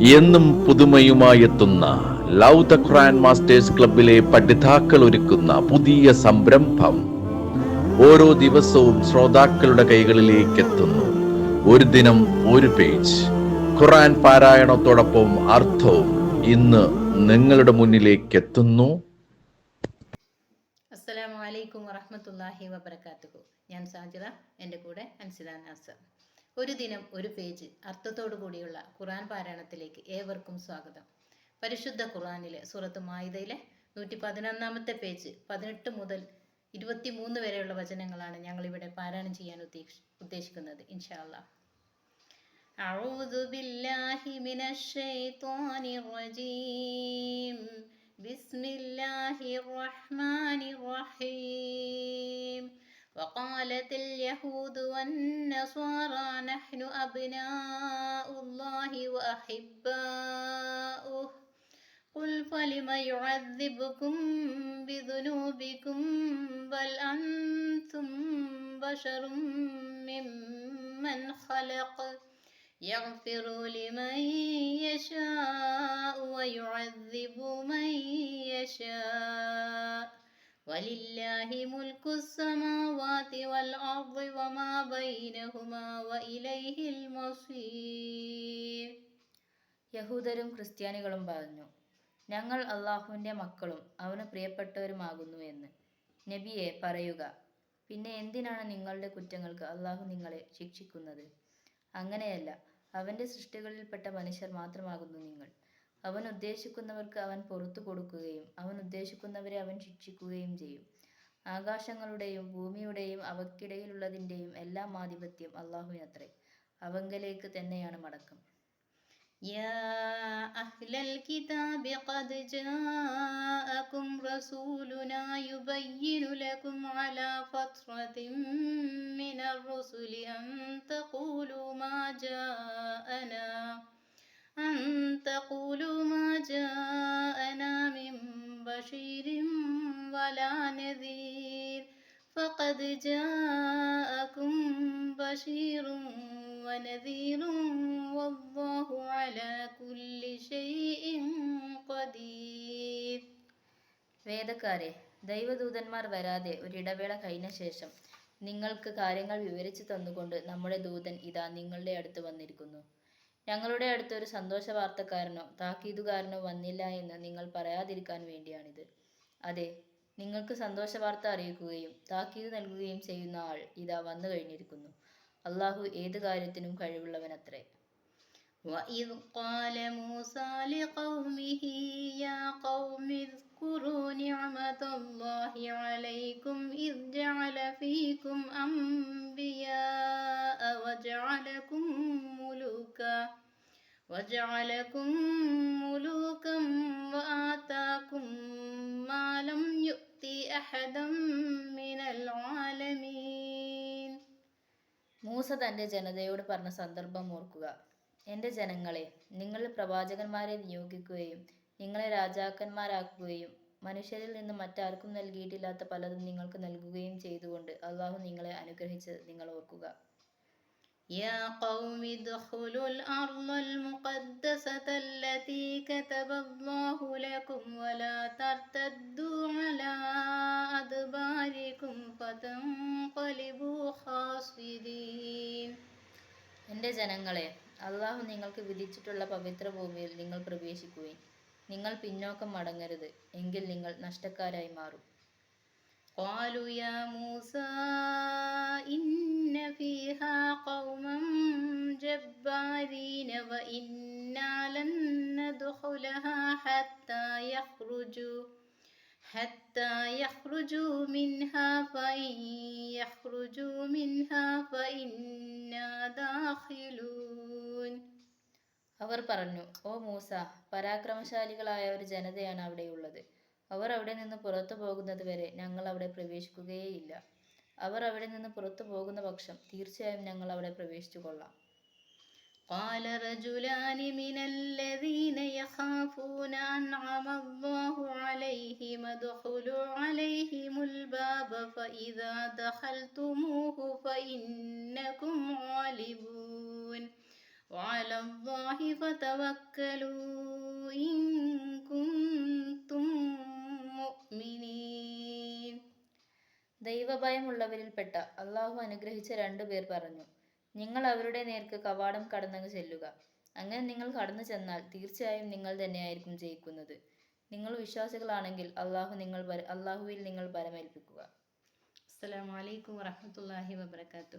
എന്നും പുതുമയുമായെത്തുന്ന love the Quran masters ക്ലബിലെ പഠിതാക്കൾ ഒരുക്കുന്ന പുതിയ സംരംഭം ഓരോ ദിവസവും ശ്രോതാക്കളുടെ കൈകളിലേക്ക് എത്തുന്നു ഒരു ദിനം ഒരു പേജ്. ഖുറാൻ പാരായണത്തോടൊപ്പം അർത്ഥവും ഇന്ന് നിങ്ങളുടെ മുന്നിലേക്ക് എത്തുന്നു അസ്സലാമു അലൈക്കും വറഹ്മത്തുള്ളാഹി വബറകാതുഹു. ഞാൻ സാജിദ എന്റെ കൂടെ അൻസിദ നാസർ. ഒരു ദിനം ഒരു പേജ് അർത്ഥത്തോടു കൂടിയുള്ള ഖുർആൻ പാരായണത്തിലേക്ക് ഏവർക്കും സ്വാഗതം പരിശുദ്ധ ഖുർആനിലെ സൂറത്ത് മായിദയിലെ നൂറ്റി പതിനൊന്നാമത്തെ പേജ് പതിനെട്ട് മുതൽ ഇരുപത്തി മൂന്ന് വരെയുള്ള വചനങ്ങളാണ് ഞങ്ങൾ ഇവിടെ പാരായണം ചെയ്യാൻ ഉദ്ദേശ ഉദ്ദേശിക്കുന്നത് ഇൻഷാ അല്ലാ أعوذ بالله من الشيطان الرجيم بسم الله الرحمن الرحيم وقالت اليهود والنصارى نحن أبناء الله وأحباؤه. قل فلم يعذبكم بذنوبكم؟ بل أنتم بشر ممن خلق. يغفر لمن يشاء ويعذب من يشاء. ولله ملك السماوات والأرض وما بينهما وإليه المصير യഹൂദരും ക്രിസ്ത്യാനികളും പറഞ്ഞു ഞങ്ങൾ അള്ളാഹുവിൻ്റെ മക്കളും അവന് പ്രിയപ്പെട്ടവരുമാകുന്നു എന്ന് നബിയെ പറയുക പിന്നെ എന്തിനാണ് നിങ്ങളുടെ കുറ്റങ്ങൾക്ക് അള്ളാഹു നിങ്ങളെ ശിക്ഷിക്കുന്നത് അങ്ങനെയല്ല അവൻ്റെ സൃഷ്ടികളിൽപ്പെട്ട മനുഷ്യർ മാത്രമാകുന്നു നിങ്ങൾ അവൻ ഉദ്ദേശിക്കുന്നവർക്ക് അവൻ പുറത്തു കൊടുക്കുകയും അവൻ ഉദ്ദേശിക്കുന്നവരെ അവൻ ശിക്ഷിക്കുകയും ചെയ്യും ആകാശങ്ങളുടെയും ഭൂമിയുടെയും അവക്കിടയിലുള്ളതിൻ്റെയും എല്ലാം ആധിപത്യം അള്ളാഹുവിനത്രേ അവങ്കലേക്ക് തന്നെയാണ് മടക്കം يا أهل الكتاب قد جاءكم رسولنا يبين لكم على فترة من الرسل أن تقولوا ما جاءنا فقد جاءكم بشير ونذير والله على كل شيء قدير വേദക്കാരെ ദൈവദൂതന്മാർ വരാതെ ഒരിടവേള കഴിഞ്ഞ ശേഷം നിങ്ങൾക്ക് കാര്യങ്ങൾ വിവരിച്ചു തന്നുകൊണ്ട് നമ്മുടെ ദൂതൻ ഇതാ നിങ്ങളുടെ അടുത്ത് വന്നിരിക്കുന്നു ഞങ്ങളുടെ അടുത്ത് ഒരു സന്തോഷ വാർത്തക്കാരനോ താക്കീതുകാരനോ വന്നില്ല എന്ന് നിങ്ങൾ പറയാതിരിക്കാൻ വേണ്ടിയാണിത് അതെ നിങ്ങൾക്ക് സന്തോഷ വാർത്ത അറിയിക്കുകയും താക്കീത് നൽകുകയും ചെയ്യുന്ന ആൾ ഇതാ വന്നു കഴിഞ്ഞിരിക്കുന്നു അള്ളാഹു ഏത് കാര്യത്തിനും കഴിവുള്ളവനത്രേ وإذ قال موسى لقومه يا قوم اذكروا نعمة الله عليكم إذ جعل فيكم أنبياء وجعلكم ملوكا وجعلكم ملوكا മൂസ തന്റെ ജനതയോട് പറഞ്ഞ സന്ദർഭം ഓർക്കുക എൻ്റെ ജനങ്ങളെ നിങ്ങൾ പ്രവാചകന്മാരെ നിയോഗിക്കുകയും നിങ്ങളെ രാജാക്കന്മാരാക്കുകയും മനുഷ്യരിൽ നിന്ന് മറ്റാർക്കും നൽകിയിട്ടില്ലാത്ത പലതും നിങ്ങൾക്ക് നൽകുകയും ചെയ്തുകൊണ്ട് അള്ളാഹു നിങ്ങളെ അനുഗ്രഹിച്ചത് നിങ്ങൾ ഓർക്കുക يا قوم ادخلوا الأرض المقدسة التي كتب الله لكم ولا ترتدوا എൻ്റെ ജനങ്ങളെ അള്ളാഹു നിങ്ങൾക്ക് വിധിച്ചിട്ടുള്ള പവിത്ര ഭൂമിയിൽ നിങ്ങൾ പ്രവേശിക്കുകയും നിങ്ങൾ പിന്നോക്കം മടങ്ങരുത് എങ്കിൽ നിങ്ങൾ നഷ്ടക്കാരായി മാറും قالوا يا موسى إن فيها قوما جبارين وإنا لن ندخلها حتى يخرجوا حتى يخرجوا منها فإن يخرجوا منها فإنا داخلون അവർ പറഞ്ഞു ഓ മൂസ പരാക്രമശാലികളായ ഒരു ജനതയാണ് അവിടെയുള്ളത് അവർ അവിടെ നിന്ന് പുറത്തു പോകുന്നത് വരെ ഞങ്ങൾ അവിടെ പ്രവേശിക്കുകയേയില്ല അവർ അവിടെ നിന്ന് പുറത്തു പോകുന്ന പക്ഷം തീർച്ചയായും ഞങ്ങൾ അവിടെ പ്രവേശിച്ചു കൊള്ളാം قال رجلان من الذين يخافون أنعم الله عليهم ادخلوا عليهم الباب فإذا دخلتموه فإنكم غالبون وعلى الله فتوكلوا إن كنتم مؤمنين ദൈവഭയമുള്ളവരിൽപ്പെട്ട അള്ളാഹു അനുഗ്രഹിച്ച രണ്ടു പേർ പറഞ്ഞു നിങ്ങൾ അവരുടെ നേർക്ക് കവാടം കടന്നങ്ങ് ചെല്ലുക. അങ്ങനെ നിങ്ങൾ കടന്നു ചെന്നാൽ തീർച്ചയായും നിങ്ങൾ തന്നെയായിരിക്കും ജയിക്കുന്നത്. നിങ്ങൾ വിശ്വാസികളാണെങ്കിൽ അള്ളാഹു നിങ്ങൾ അള്ളാഹുവിൽ നിങ്ങൾ ബലമേൽപ്പിക്കുക അസ്സലാമലൈക്കും വറഹമത്തല്ലാഹി വബർക്കാത്തു